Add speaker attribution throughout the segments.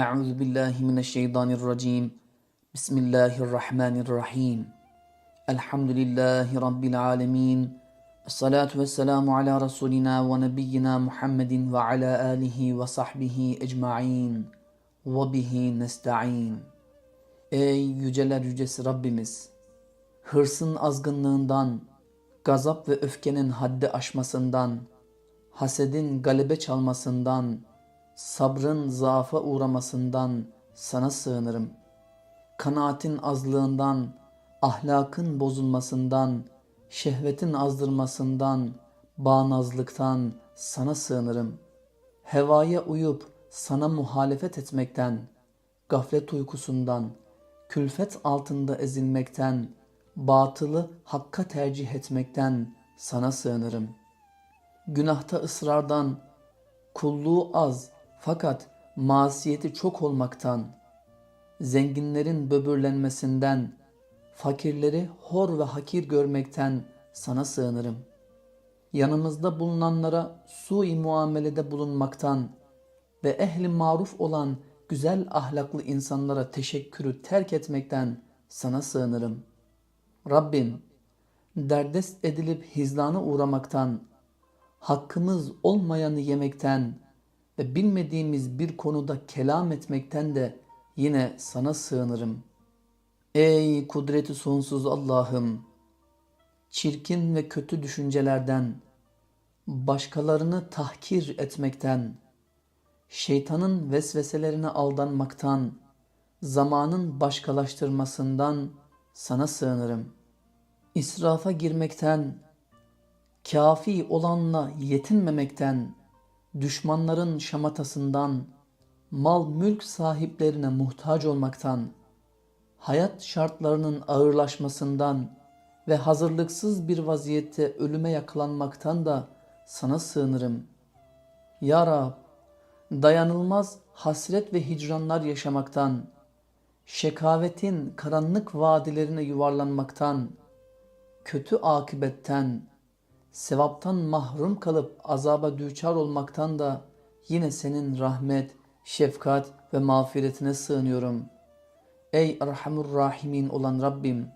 Speaker 1: Euzu billahi mineşşeytanirracim. Bismillahirrahmanirrahim. Elhamdülillahi rabbil alamin. Essalatu vesselamu ala rasulina ve nebiyyina Muhammedin ve ala alihi ve sahbihi ecmaîn. Ve bihi nestaîn. Ey yüceler yücesi Rabbimiz, hırsın azgınlığından, gazap ve öfkenin haddi aşmasından, hasedin galebe çalmasından, sabrın zaafa uğramasından sana sığınırım. Kanaatin azlığından, ahlakın bozulmasından, şehvetin azdırmasından, bağnazlıktan sana sığınırım. Hevaya uyup sana muhalefet etmekten, gaflet uykusundan, külfet altında ezilmekten, batılı hakka tercih etmekten sana sığınırım. Günahta ısrardan, kulluğu az fakat masiyeti çok olmaktan, zenginlerin böbürlenmesinden, fakirleri hor ve hakir görmekten sana sığınırım. Yanımızda bulunanlara sui muamelede bulunmaktan ve ehli maruf olan güzel ahlaklı insanlara teşekkürü terk etmekten sana sığınırım. Rabbim, derdest edilip hizlana uğramaktan, hakkımız olmayanı yemekten ve bilmediğimiz bir konuda kelam etmekten de yine sana sığınırım. Ey kudreti sonsuz Allah'ım! Çirkin ve kötü düşüncelerden, başkalarını tahkir etmekten, şeytanın vesveselerine aldanmaktan, zamanın başkalaştırmasından sana sığınırım. İsrafa girmekten, kafi olanla yetinmemekten, düşmanların şamatasından, mal mülk sahiplerine muhtaç olmaktan, hayat şartlarının ağırlaşmasından ve hazırlıksız bir vaziyette ölüme yakalanmaktan da sana sığınırım. Ya Rab, dayanılmaz hasret ve hicranlar yaşamaktan, şekavetin karanlık vadilerine yuvarlanmaktan, kötü akibetten, sevaptan mahrum kalıp azaba düçar olmaktan da yine senin rahmet, şefkat ve mağfiretine sığınıyorum. Ey Erhamur Rahimin olan Rabbim!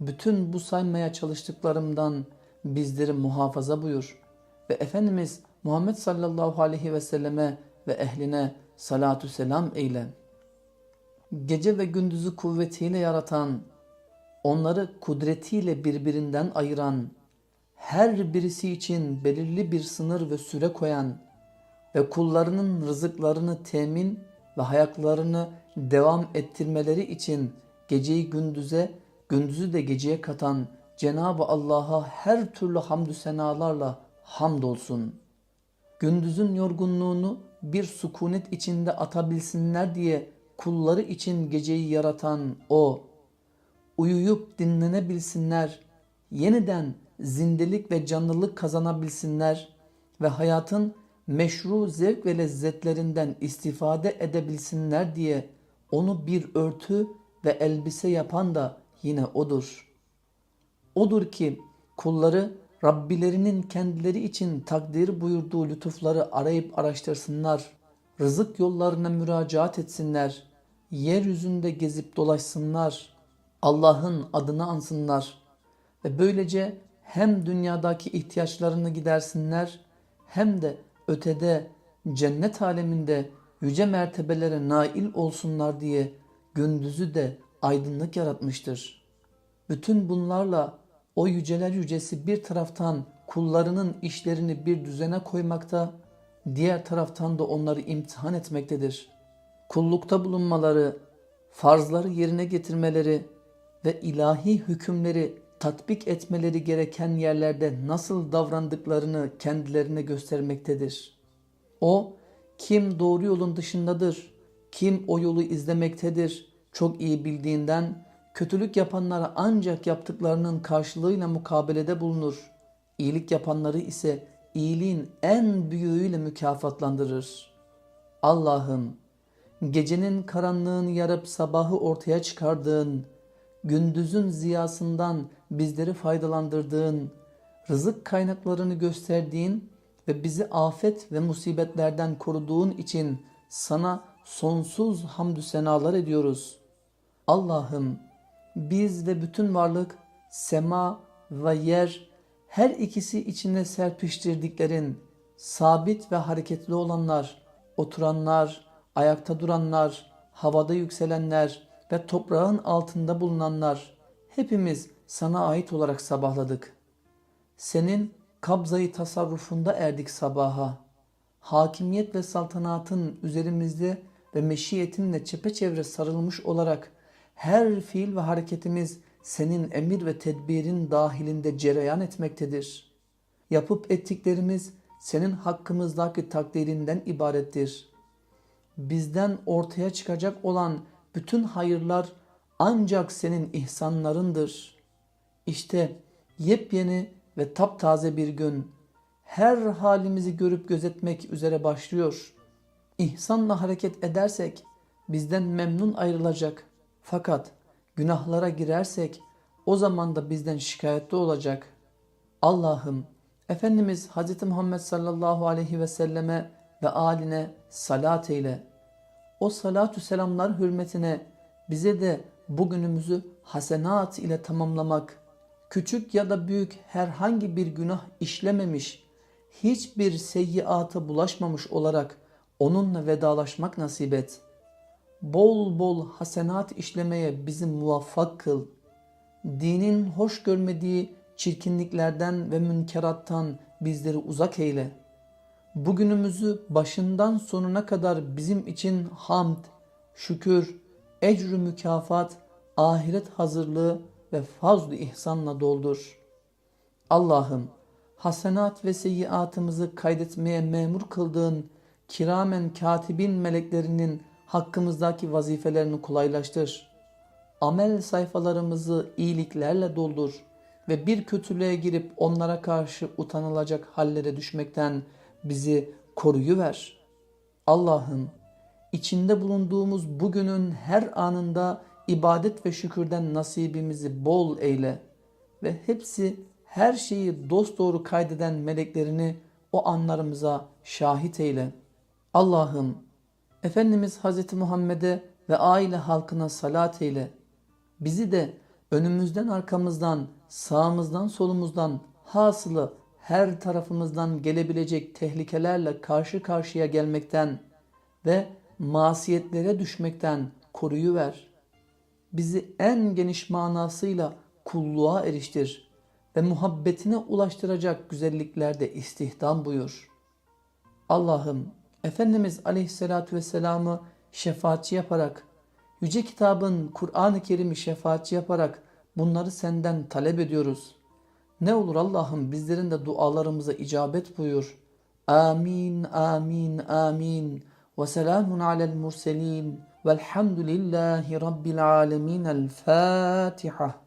Speaker 1: Bütün bu saymaya çalıştıklarımdan bizleri muhafaza buyur ve Efendimiz Muhammed sallallahu aleyhi ve selleme ve ehline salatu selam eyle. Gece ve gündüzü kuvvetiyle yaratan, onları kudretiyle birbirinden ayıran, her birisi için belirli bir sınır ve süre koyan ve kullarının rızıklarını temin ve hayatlarını devam ettirmeleri için geceyi gündüze, gündüzü de geceye katan Cenab-ı Allah'a her türlü hamdü senalarla hamdolsun. Gündüzün yorgunluğunu bir sukunet içinde atabilsinler diye kulları için geceyi yaratan O, uyuyup dinlenebilsinler, yeniden zindelik ve canlılık kazanabilsinler ve hayatın meşru zevk ve lezzetlerinden istifade edebilsinler diye onu bir örtü ve elbise yapan da yine O'dur. Odur ki kulları Rabbilerinin kendileri için takdir buyurduğu lütufları arayıp araştırsınlar, rızık yollarına müracaat etsinler, yeryüzünde gezip dolaşsınlar, Allah'ın adını ansınlar ve böylece hem dünyadaki ihtiyaçlarını gidersinler hem de ötede cennet aleminde yüce mertebelere nail olsunlar diye gündüzü de aydınlık yaratmıştır. Bütün bunlarla o yüceler yücesi bir taraftan kullarının işlerini bir düzene koymakta, diğer taraftan da onları imtihan etmektedir. Kullukta bulunmaları, farzları yerine getirmeleri ve ilahi hükümleri tatbik etmeleri gereken yerlerde nasıl davrandıklarını kendilerine göstermektedir. O, kim doğru yolun dışındadır, kim o yolu izlemektedir, çok iyi bildiğinden kötülük yapanlara ancak yaptıklarının karşılığıyla mukabelede bulunur. İyilik yapanları ise iyiliğin en büyüğüyle mükafatlandırır. Allah'ım, gecenin karanlığını yarıp sabahı ortaya çıkardığın, gündüzün ziyasından bizleri faydalandırdığın, rızık kaynaklarını gösterdiğin ve bizi afet ve musibetlerden koruduğun için sana sonsuz hamdü senalar ediyoruz. Allah'ım biz ve bütün varlık sema ve yer her ikisi içinde serpiştirdiklerin sabit ve hareketli olanlar, oturanlar, ayakta duranlar, havada yükselenler ve toprağın altında bulunanlar hepimiz sana ait olarak sabahladık. Senin kabzayı tasarrufunda erdik sabaha. Hakimiyet ve saltanatın üzerimizde ve meşiyetinle çepeçevre sarılmış olarak her fiil ve hareketimiz senin emir ve tedbirin dahilinde cereyan etmektedir. Yapıp ettiklerimiz senin hakkımızdaki takdirinden ibarettir. Bizden ortaya çıkacak olan bütün hayırlar ancak senin ihsanlarındır. İşte yepyeni ve taptaze bir gün her halimizi görüp gözetmek üzere başlıyor. İhsanla hareket edersek bizden memnun ayrılacak. Fakat günahlara girersek o zaman da bizden şikayette olacak. Allah'ım Efendimiz Hz. Muhammed sallallahu aleyhi ve selleme ve aline salat eyle. O salatü selamlar hürmetine bize de bugünümüzü hasenat ile tamamlamak, küçük ya da büyük herhangi bir günah işlememiş, hiçbir seyyiata bulaşmamış olarak onunla vedalaşmak nasip et. Bol bol hasenat işlemeye bizi muvaffak kıl. Dinin hoş görmediği çirkinliklerden ve münkerattan bizleri uzak eyle. Bugünümüzü başından sonuna kadar bizim için hamd, şükür, ecrü mükafat, ahiret hazırlığı ve fazl-ı ihsanla doldur. Allah'ım hasenat ve seyyiatımızı kaydetmeye memur kıldığın kiramen katibin meleklerinin hakkımızdaki vazifelerini kolaylaştır. Amel sayfalarımızı iyiliklerle doldur ve bir kötülüğe girip onlara karşı utanılacak hallere düşmekten bizi koruyuver. Allah'ım içinde bulunduğumuz bugünün her anında ibadet ve şükürden nasibimizi bol eyle ve hepsi her şeyi dosdoğru kaydeden meleklerini o anlarımıza şahit eyle. Allah'ım Efendimiz Hz. Muhammed'e ve aile halkına salat eyle. Bizi de önümüzden arkamızdan, sağımızdan solumuzdan, hasılı her tarafımızdan gelebilecek tehlikelerle karşı karşıya gelmekten ve masiyetlere düşmekten koruyuver. Bizi en geniş manasıyla kulluğa eriştir ve muhabbetine ulaştıracak güzelliklerde istihdam buyur. Allah'ım Efendimiz Aleyhisselatü Vesselam'ı şefaatçi yaparak, Yüce Kitabın Kur'an-ı Kerim'i şefaatçi yaparak bunları senden talep ediyoruz. Ne olur Allah'ım bizlerin de dualarımıza icabet buyur. Amin, amin, amin. Ve selamun alel murselin. Velhamdülillahi Rabbil alemin. El Fatiha.